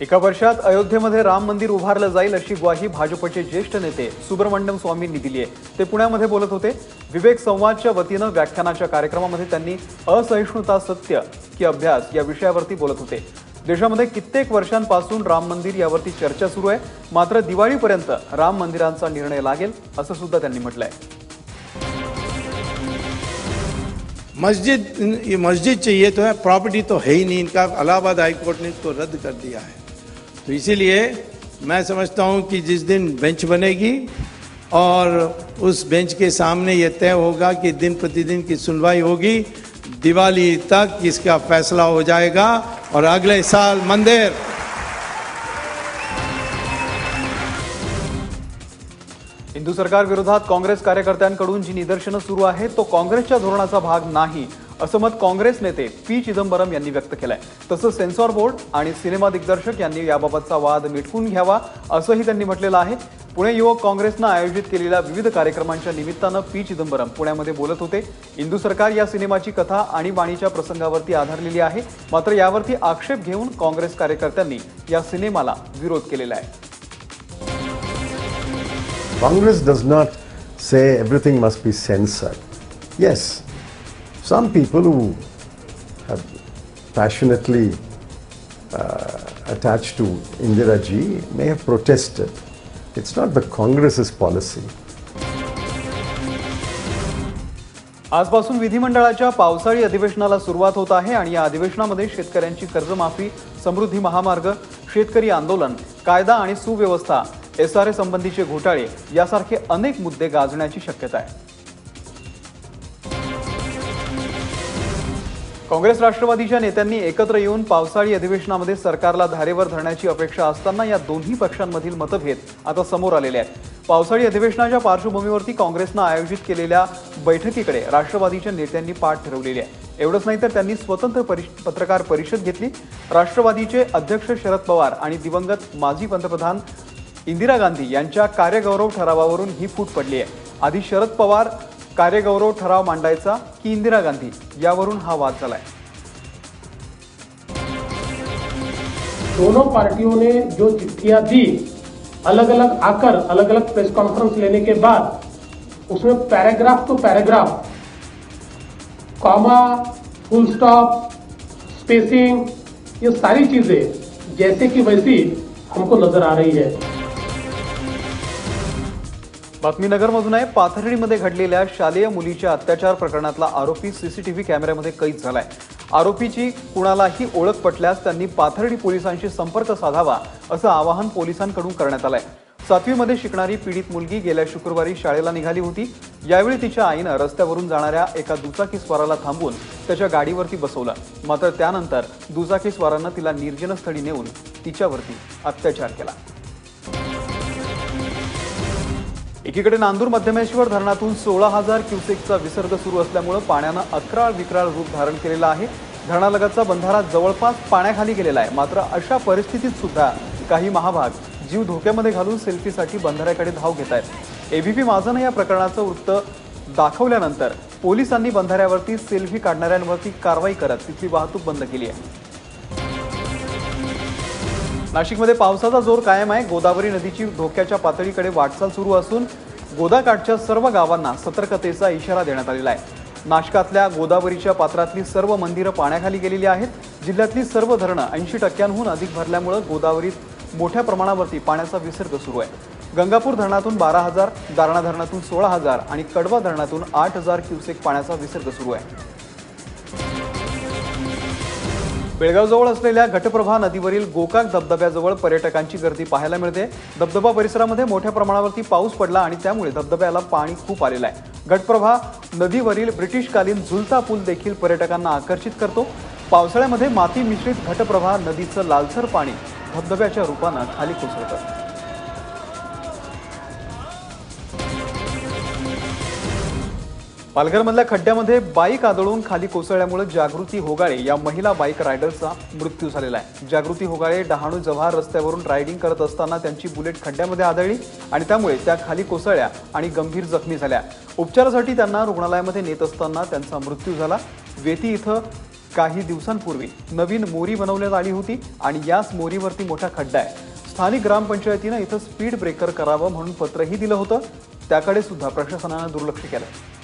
एका वर्षात अयोध्येमध्ये राम मंदिर उभारलं जाईल अशी ग्वाही भाजपचे ज्येष्ठ नेते सुब्रमण्यम स्वामींनी दिली आहे. ते पुण्यामध्ये बोलत होते विवेक संवादच्या वतीनं व्याख्यानाच्या कार्यक्रमामध्ये त्यांनी असहिष्णुता सत्य की अभ्यास या विषयावरती बोलत होते. देशामध्ये कित्येक वर्षांपासून राम मंदिर यावरती चर्चा सुरू आहे. मात्र दिवाळीपर्यंत राम मंदिरांचा निर्णय लागेल असं सुद्धा त्यांनी म्हटलंय. मस्जिद ये मस्जिद चाहिए तो है प्रॉपर्टी तो है ही नहीं इनका इलाहाबाद हाईकोर्ट ने इसको रद्द कर दिया है। तो इसीलिए मैं समझता हूँ कि जिस दिन बेंच बनेगी और उस बेंच के सामने ये तय होगा कि दिन प्रतिदिन की सुनवाई होगी, दिवाली तक इसका फैसला हो जाएगा और अगले साल मंदिर। हिंदू सरकार विरोधात काँग्रेस कार्यकर्त्यांकडून जी निदर्शनं सुरू आहेत तो काँग्रेसच्या धोरणाचा भाग नाही. असं मत काँग्रेस नेते पी चिदंबरम यांनी व्यक्त केलंय. तसंच सेन्सॉर बोर्ड आणि सिनेमा दिग्दर्शक यांनी याबाबतचा वाद मिटवून घ्यावा असंही त्यांनी म्हटलेलं आहे. पुणे युवक काँग्रेसनं आयोजित केलेल्या विविध कार्यक्रमांच्या निमित्तानं पी चिदंबरम पुण्यामध्ये बोलत होते. हिंदू सरकार या सिनेमाची कथा आणि बाणीच्या प्रसंगावरती आधारलेली आहे. मात्र यावरती आक्षेप घेऊन काँग्रेस कार्यकर्त्यांनी या सिनेमाला विरोध केलेला आहे. Congress does not say everything must be censored. Yes, some people who have passionately uh, attached to Indira ji may have protested. It's not the Congress's policy. आजपासून विधिमंडळाच्या पावसाळी अधिवेशनाला सुरुवात होत आहे आणि या अधिवेशनामध्ये शेतकऱ्यांची कर्जमाफी समृद्धी महामार्ग शेतकरी आंदोलन कायदा आणि सुव्यवस्था एस आर ए संबंधीचे घोटाळे यासारखे अनेक मुद्दे गाजण्याची शक्यता आहे काँग्रेस राष्ट्रवादीच्या नेत्यांनी एकत्र येऊन पावसाळी अधिवेशनामध्ये सरकारला धारेवर धरण्याची अपेक्षा असताना या दोन्ही पक्षांमधील मतभेद आता समोर आलेले आहेत. पावसाळी अधिवेशनाच्या पार्श्वभूमीवरती काँग्रेसनं आयोजित केलेल्या बैठकीकडे राष्ट्रवादीच्या नेत्यांनी पाठ ठरवलेली आहे. एवढंच नाही तर त्यांनी स्वतंत्र परिष- पत्रकार परिषद घेतली. राष्ट्रवादीचे अध्यक्ष शरद पवार आणि दिवंगत माजी पंतप्रधान इंदिरा गांधी यांच्या कार्यगौरव ठरावावरून ही फूट पडली आहे. आधी शरद पवार कार्यगौरव ठराव मांडायचा की इंदिरा गांधी यावरून हा वाद झालाय. दोनों पार्टियों ने जो चिट्ठियाँ दी अलग अलग आकर अलग अलग प्रेस कॉन्फ्रेंस लेने के बाद, उसमें पैराग्राफ टू तो paragraph comma full stop spacing ये सारी चीज़ें जैसे कि वैसी हमको नज़र आ रही है। बातमी नगरमधून आहे पाथर्डीमध्ये घडलेल्या शालेय मुलीच्या अत्याचार प्रकरणातला आरोपी सीसीटीव्ही कॅमेऱ्यामध्ये कैद झालाय. आरोपीची कुणालाही ओळख पटल्यास त्यांनी पाथर्डी पोलिसांशी संपर्क साधावा असं आवाहन पोलिसांकडून करण्यात आलंय. सातवीमध्ये शिकणारी पीडित मुलगी गेल्या शुक्रवारी शाळेला निघाली होती. यावेळी तिच्या आईनं रस्त्यावरून जाणाऱ्या एका दुचाकी स्वाराला थांबवून त्याच्या गाडीवरती बसवलं. मात्र त्यानंतर दुचाकी स्वारानं तिला निर्जनस्थळी नेऊन तिच्यावरती अत्याचार केला. एकीकडे नांदूर मध्यमेश्वर धरणातून सोळा हजार क्युसेकचा विसर्ग सुरू असल्यामुळे पाण्यानं अकराळ विक्राळ रूप धारण केलेलं आहे. धरणालगतचा बंधारा जवळपास पाण्याखाली गेलेला आहे. मात्र अशा परिस्थितीत सुद्धा काही महाभाग जीव धोक्यामध्ये घालून सेल्फीसाठी बंधाऱ्याकडे धाव घेत आहेत. एबीपी माझानं या प्रकरणाचं वृत्त दाखवल्यानंतर पोलिसांनी बंधाऱ्यावरती सेल्फी काढणाऱ्यांवरती कारवाई करत तिथली वाहतूक बंद केली आहे. नाशिकमध्ये पावसाचा जोर कायम आहे. गोदावरी नदीची धोक्याच्या पातळीकडे वाटचाल सुरू असून गोदाकाठच्या सर्व गावांना सतर्कतेचा इशारा देण्यात आलेला आहे. नाशकातल्या गोदावरीच्या पात्रातली सर्व मंदिरं पाण्याखाली गेलेली आहेत. जिल्ह्यातली सर्व धरणं ऐंशी टक्क्यांहून अधिक भरल्यामुळं गोदावरीत मोठ्या प्रमाणावरती पाण्याचा विसर्ग सुरू आहे. गंगापूर धरणातून बारा हजार दारणा धरणातून सोळा हजार आणि कडवा धरणातून आठ हजार क्युसेक पाण्याचा विसर्ग सुरू आहे. बेळगावजवळ असलेल्या घटप्रभा नदीवरील गोकाक धबधब्याजवळ पर्यटकांची गर्दी पाहायला मिळते. धबधबा परिसरामध्ये मोठ्या प्रमाणावरती पाऊस पडला आणि त्यामुळे धबधब्याला पाणी खूप आलेलं आहे. घटप्रभा नदीवरील ब्रिटिशकालीन झुलता पूल देखील पर्यटकांना आकर्षित करतो. पावसाळ्यामध्ये माती मिश्रित घटप्रभा नदीचं लालसर पाणी धबधब्याच्या रूपानं खाली कोसळतं. पालघरमधल्या खड्ड्यामध्ये बाईक आदळून खाली कोसळल्यामुळे जागृती होगाळे या महिला बाईक रायडरचा मृत्यू झालेला आहे. जागृती होगाळे डहाणू जव्हार रस्त्यावरून रायडिंग करत असताना त्यांची बुलेट खड्ड्यामध्ये आदळली आणि त्यामुळे त्या खाली कोसळल्या आणि गंभीर जखमी झाल्या. उपचारासाठी त्यांना रुग्णालयामध्ये नेत असताना त्यांचा मृत्यू झाला. वेती इथं काही दिवसांपूर्वी नवीन मोरी बनवण्यात आली होती आणि याच मोरीवरती मोठा खड्डा आहे. स्थानिक ग्रामपंचायतीनं इथं स्पीड ब्रेकर करावं म्हणून पत्रही दिलं होतं. त्याकडे सुद्धा प्रशासनानं दुर्लक्ष केलं.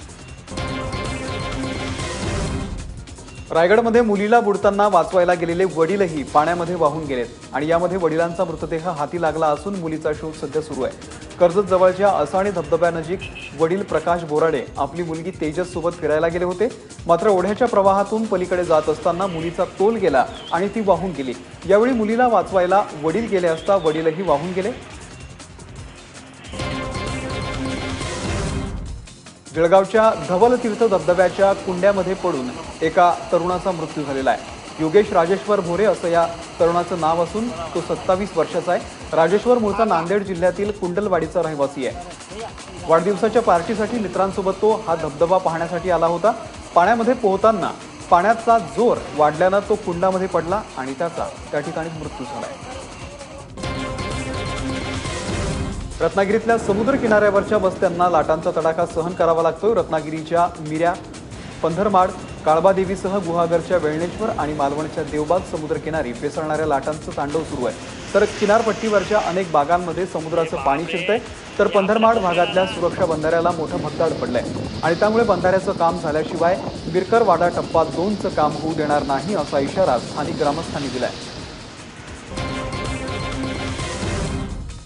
रायगडमध्ये मुलीला बुडताना वाचवायला गेलेले वडीलही पाण्यामध्ये वाहून गेलेत आणि यामध्ये वडिलांचा मृतदेह हाती लागला असून मुलीचा शोध सध्या सुरू आहे. कर्जत जवळच्या असाणी धबधब्यानजीक वडील प्रकाश बोराडे आपली मुलगी तेजस सोबत फिरायला गेले होते. मात्र ओढ्याच्या प्रवाहातून पलीकडे जात असताना मुलीचा तोल गेला आणि ती वाहून गेली. यावेळी मुलीला वाचवायला वडील गेले असता वडीलही वाहून गेले. जळगावच्या धवलतीर्थ धबधब्याच्या कुंड्यामध्ये पडून एका तरुणाचा मृत्यू झालेला आहे. योगेश राजेश्वर भोरे असं या तरुणाचं नाव असून तो सत्तावीस वर्षाचा आहे. राजेश्वर मूळचा नांदेड जिल्ह्यातील कुंडलवाडीचा रहिवासी आहे. वाढदिवसाच्या पार्टीसाठी मित्रांसोबत तो हा धबधबा पाहण्यासाठी आला होता. पाण्यामध्ये पोहताना पाण्याचा जोर वाढल्यानं तो कुंडामध्ये पडला आणि त्याचा त्या ठिकाणी मृत्यू झाला आहे. रत्नागिरीतल्या समुद्र किनाऱ्यावरच्या वस्त्यांना लाटांचा तडाखा सहन करावा लागतोय. रत्नागिरीच्या मिऱ्या पंधरमाड काळबादेवीसह गुहागरच्या वेळणेश्वर आणि मालवणच्या देवबाग समुद्रकिनारी पेसळणाऱ्या लाटांचं तांडव सुरू आहे. तर किनारपट्टीवरच्या अनेक बागांमध्ये समुद्राचं पाणी शिरतंय. तर पंधरमाड भागातल्या सुरक्षा बंधाऱ्याला मोठं भगदाड पडलंय. आणि त्यामुळे बंधाऱ्याचं काम झाल्याशिवाय बिरकरवाडा टप्पा दोनचं काम होऊ देणार नाही असा इशारा स्थानिक ग्रामस्थांनी दिलाय.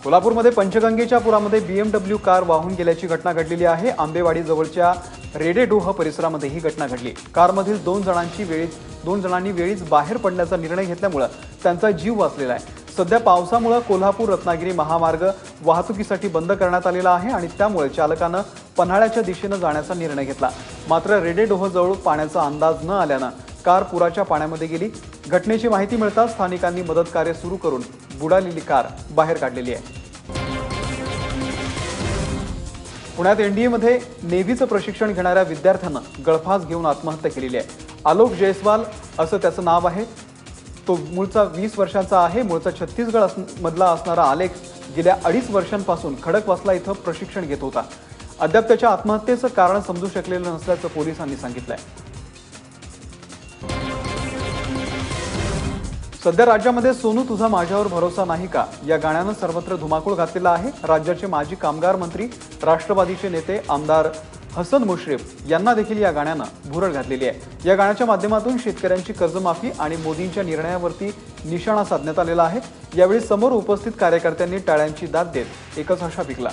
कोल्हापूरमध्ये पंचगंगेच्या पुरामध्ये बीएमडब्ल्यू कार वाहून गेल्याची घटना घडलेली आहे. आंबेवाडी जवळच्या रेडेडोह परिसरामध्ये ही घटना घडली. कारमधील दोन जणांची वेळीच दोन जणांनी वेळीच बाहेर पडण्याचा निर्णय घेतल्यामुळं त्यांचा जीव वाचलेला आहे. सध्या पावसामुळं कोल्हापूर रत्नागिरी महामार्ग वाहतुकीसाठी बंद करण्यात आलेला आहे आणि त्यामुळे चालकानं पन्हाळ्याच्या दिशेनं जाण्याचा निर्णय घेतला. मात्र रेडेडोहजवळ पाण्याचा अंदाज न आल्यानं कार पुराच्या पाण्यामध्ये गेली. घटनेची माहिती मिळताच स्थानिकांनी मदत कार्य सुरू करून बुडालेली कार बाहेर काढलेली आहे. पुण्यात एनडीएमध्ये नेव्हीचं प्रशिक्षण घेणाऱ्या विद्यार्थ्यानं गळफास घेऊन आत्महत्या केलेली आहे. आलोक जयस्वाल असं त्याचं नाव आहे. तो मूळचा वीस वर्षांचा आहे. मूळचा छत्तीसगड अस मधला असणारा आलेख गेल्या अडीच वर्षांपासून खडकवासला इथं प्रशिक्षण घेत होता. अद्याप त्याच्या आत्महत्येचं कारण समजू शकलेलं नसल्याचं पोलिसांनी सांगितलं आहे सध्या राज्यामध्ये सोनू तुझा माझ्यावर भरोसा नाही का? या गाण्यानं सर्वत्र धुमाकूळ घातलेला आहे. राज्याचे माजी कामगार मंत्री राष्ट्रवादीचे नेते आमदार हसन मुश्रीफ यांना देखील या गाण्यानं भुरळ घातलेली आहे. या गाण्याच्या माध्यमातून शेतकऱ्यांची कर्जमाफी आणि मोदींच्या निर्णयावरती निशाणा साधण्यात आलेला आहे. यावेळी समोर उपस्थित कार्यकर्त्यांनी टाळ्यांची दाद देत एकच आशा पिकला.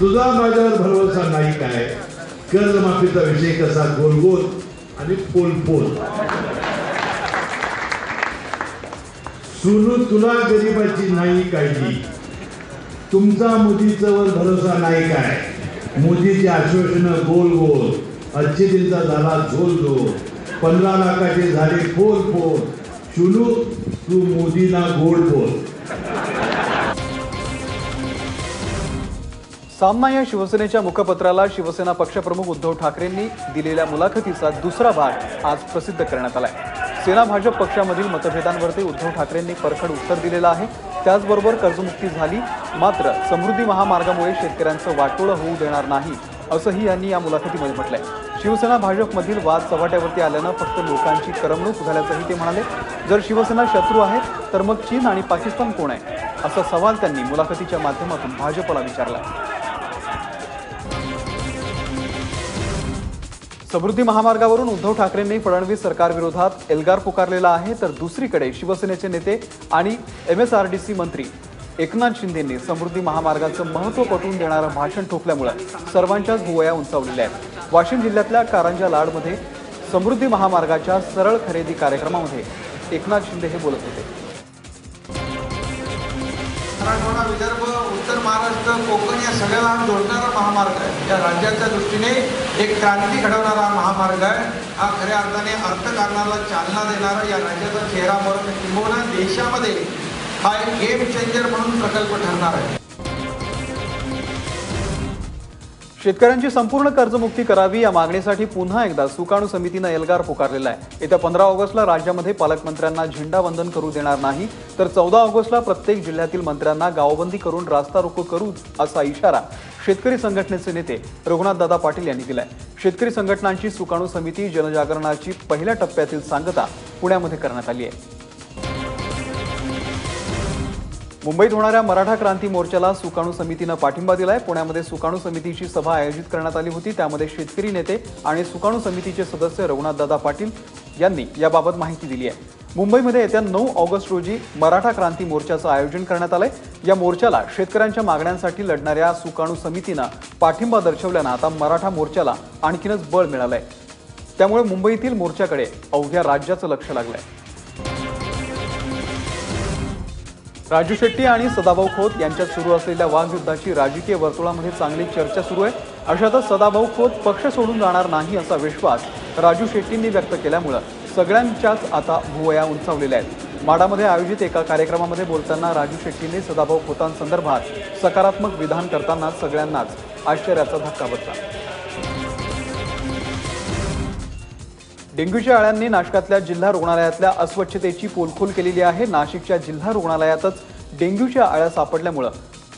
तुझा माझ्यावर भरोसा नाही काय? कर्जमाफीचा विषय कसा? गोलगोल आणि पोल पोल सुनू तुला गरीबाची नाही काळजी. तुमचा मोदीच्यावर भरोसा नाही काय? मोदीची आश्वासनं गोल गोल अच्छे झाला झोल झोल. पंधरा लाखाचे झाले पोल पोल शुनू तू मोदीला गोल बोल. सामना या शिवसेनेच्या मुखपत्राला शिवसेना पक्षप्रमुख उद्धव ठाकरेंनी दिलेल्या मुलाखतीचा दुसरा भाग आज प्रसिद्ध करण्यात आलाय. सेना भाजप पक्षामधील मतभेदांवरती उद्धव ठाकरेंनी परखड उत्तर दिलेलं आहे. त्याचबरोबर कर्जमुक्ती झाली. मात्र समृद्धी महामार्गामुळे शेतकऱ्यांचं वाटोळं होऊ देणार नाही असंही यांनी या मुलाखतीमध्ये म्हटलंय. शिवसेना भाजपमधील वाद चव्हाट्यावरती आल्यानं फक्त लोकांची करमणूक झाल्याचंही ते म्हणाले. जर शिवसेना शत्रू आहे तर मग चीन आणि पाकिस्तान कोण आहे? असा सवाल त्यांनी मुलाखतीच्या माध्यमातून भाजपला विचारला. समृद्धी महामार्गावरून उद्धव ठाकरेंनी फडणवीस सरकारविरोधात एल्गार पुकारलेला आहे. तर दुसरीकडे शिवसेनेचे नेते आणि M S R D C मंत्री एकनाथ शिंदेंनी समृद्धी महामार्गाचं महत्त्व पटवून देणारं भाषण ठोकल्यामुळे सर्वांच्याच भुवया उंचावलेल्या आहेत. वाशिम जिल्ह्यातल्या कारंजा लाडमध्ये समृद्धी महामार्गाच्या सरळ खरेदी कार्यक्रमामध्ये एकनाथ शिंदे हे बोलत होते. महाराष्ट्र कोकण या सगळ्याला हा जोडणारा महामार्ग आहे. या राज्याच्या दृष्टीने एक क्रांती घडवणारा महामार्ग आहे. हा खऱ्या अर्थाने अर्थकारणाला चालना देणारा या राज्याचा चेहरा म्हणून किंबहुना देशामध्ये हा एक गेम चेंजर म्हणून प्रकल्प ठरणार आहे. शेतकऱ्यांची संपूर्ण कर्जमुक्ती करावी या मागणीसाठी पुन्हा एकदा सुकाणू समितीनं एल्गार पुकारलेला आहे. येत्या पंधरा ऑगस्टला राज्यामध्ये पालकमंत्र्यांना झेंडावंदन करू देणार नाही तर चौदा ऑगस्टला प्रत्येक जिल्ह्यातील मंत्र्यांना गावबंदी करून रास्ता रोको करू असा इशारा शेतकरी संघटनेचे नेते रघुनाथदादा पाटील यांनी दिलाय शेतकरी संघटनांची सुकाणू समिती जनजागरणाची पहिल्या टप्प्यातील सांगता पुण्यामध्ये करण्यात आली आहे. मुंबईत होणाऱ्या मराठा क्रांती मोर्चाला सुकाणू समितीनं पाठिंबा दिलाय. पुण्यामध्ये सुकाणू समितीची सभा आयोजित करण्यात आली होती. त्यामध्ये शेतकरी नेते आणि सुकाणू समितीचे सदस्य रघुनाथदादा पाटील यांनी याबाबत माहिती दिली आहे. मुंबईमध्ये येत्या नऊ ऑगस्ट रोजी मराठा क्रांती मोर्चाचं आयोजन करण्यात आलंय. या मोर्चाला शेतकऱ्यांच्या मागण्यांसाठी लढणाऱ्या सुकाणू समितीनं पाठिंबा दर्शवल्यानं आता मराठा मोर्चाला आणखीनच बळ मिळालंय. त्यामुळे मुंबईतील मोर्चाकडे अवघ्या राज्याचं लक्ष लागलंय. राजू शेट्टी आणि सदाभाऊ खोत यांच्यात सुरू असलेल्या वाघयुद्धाची राजकीय वर्तुळामध्ये चांगली चर्चा सुरू आहे. अशातच सदाभाऊ खोत पक्ष सोडून जाणार नाही असा विश्वास राजू शेट्टींनी व्यक्त केल्यामुळं सगळ्यांच्याच आता भुवया उंचावलेल्या आहेत. माडामध्ये आयोजित एका कार्यक्रमामध्ये बोलताना राजू शेट्टींनी सदाभाऊ खोतांसंदर्भात सकारात्मक विधान करताना सगळ्यांनाच आश्चर्याचा धक्का बसला. डेंग्यूच्या आळ्यांनी नाशकातल्या जिल्हा रुग्णालयातल्या अस्वच्छतेची पोलखोल केलेली आहे. नाशिकच्या जिल्हा रुग्णालयातच डेंग्यूच्या आळ्या सापडल्यामुळं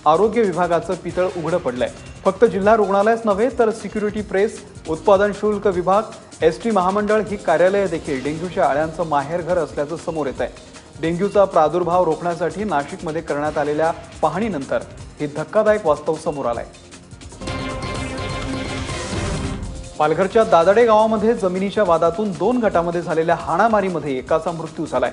आरोग्य विभागाचं पितळ उघडं पडलंय. फक्त जिल्हा रुग्णालयच नव्हे तर सिक्युरिटी प्रेस उत्पादन शुल्क विभाग एस टी महामंडळ ही कार्यालयं देखील डेंग्यूच्या आळ्यांचं माहेरघर असल्याचं समोर येत आहे डेंग्यूचा प्रादुर्भाव रोखण्यासाठी नाशिकमध्ये करण्यात आलेल्या पाहणीनंतर हे धक्कादायक वास्तव समोर आलंय. पालघरच्या दादाडे गावामध्ये जमिनीच्या वादातून दोन गटामध्ये झालेल्या हाणामारीमध्ये एकाचा मृत्यू झालाय.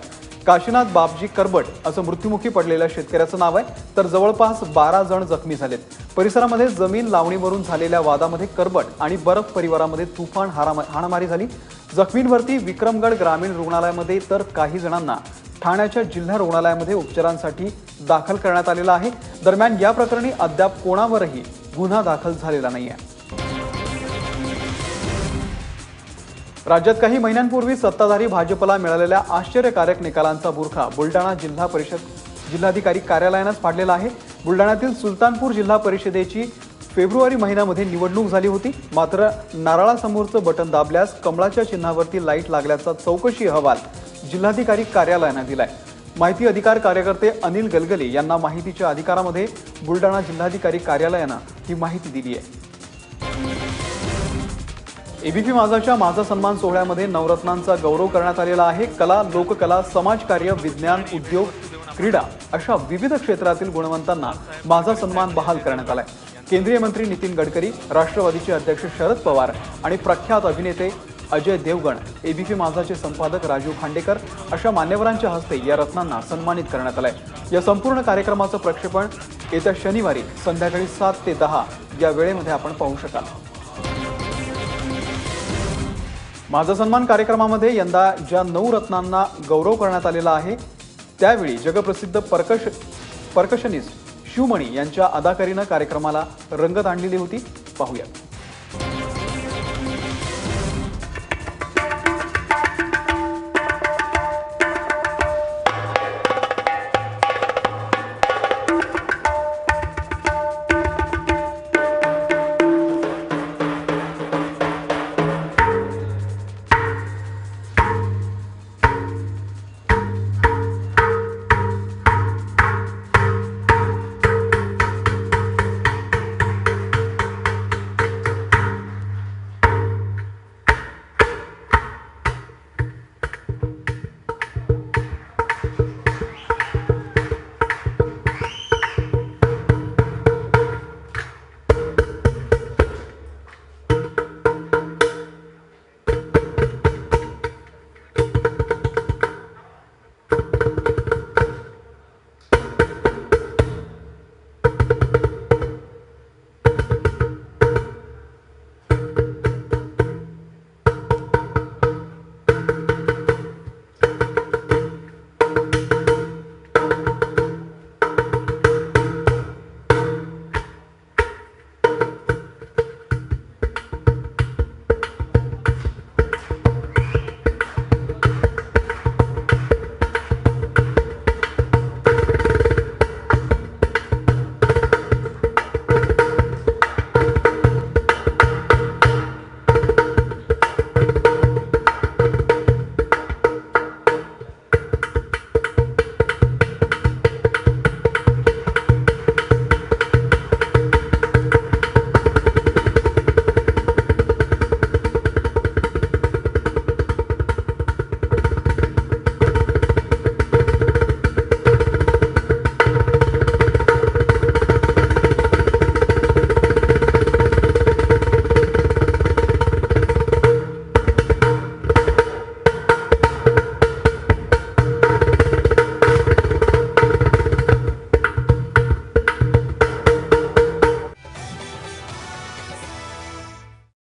काशीनाथ बापजी करबट असं मृत्युमुखी पडलेल्या शेतकऱ्याचं नाव आहे. तर जवळपास बारा जण जखमी झालेत. परिसरामध्ये जमीन लावणीवरून झालेल्या वादामध्ये करबट आणि बरफ परिवारामध्ये तुफान हाणामारी झाली. जखमींवरती विक्रमगड ग्रामीण रुग्णालयामध्ये तर काही जणांना ठाण्याच्या जिल्हा रुग्णालयामध्ये उपचारांसाठी दाखल करण्यात आलेला आहे. दरम्यान या प्रकरणी अद्याप कोणावरही गुन्हा दाखल झालेला नाही आहे राज्यात काही महिन्यांपूर्वी सत्ताधारी भाजपला मिळालेल्या आश्चर्यकारक निकालांचा बुरखा बुलडाणा जिल्हा परिषद जिल्हाधिकारी कार्यालयानंच पाडलेला आहे. बुलडाण्यातील सुलतानपूर जिल्हा परिषदेची फेब्रुवारी महिन्यामध्ये निवडणूक झाली होती. मात्र नारळासमोरचं बटन दाबल्यास कमळाच्या चिन्हावरती लाइट लागल्याचा चौकशी अहवाल जिल्हाधिकारी कार्यालयानं दिलाय. माहिती अधिकार कार्यकर्ते अनिल गलगले यांना माहितीच्या अधिकारामध्ये बुलडाणा जिल्हाधिकारी कार्यालयानं ही माहिती दिली आहे. एबीपी माझाच्या माझा सन्मान सोहळ्यामध्ये नवरत्नांचा गौरव करण्यात आलेला आहे. कला लोककला समाजकार्य विज्ञान उद्योग क्रीडा अशा विविध क्षेत्रातील गुणवंतांना माझा सन्मान बहाल करण्यात आलाय. केंद्रीय मंत्री नितीन गडकरी राष्ट्रवादीचे अध्यक्ष शरद पवार आणि प्रख्यात अभिनेते अजय देवगण एबीपी माझाचे संपादक राजीव खांडेकर अशा मान्यवरांच्या हस्ते या रत्नांना सन्मानित करण्यात आलंय. या संपूर्ण कार्यक्रमाचं प्रक्षेपण येत्या शनिवारी संध्याकाळी सात ते दहा या वेळेमध्ये आपण पाहू शकाल. माझा सन्मान कार्यक्रमामध्ये यंदा ज्या नऊ रत्नांना गौरव करण्यात आलेला आहे त्यावेळी जगप्रसिद्ध परकश परकशनिस्ट शिवमणी यांच्या अदाकारीनं कार्यक्रमाला रंगत आणलेली होती. पाहूयात.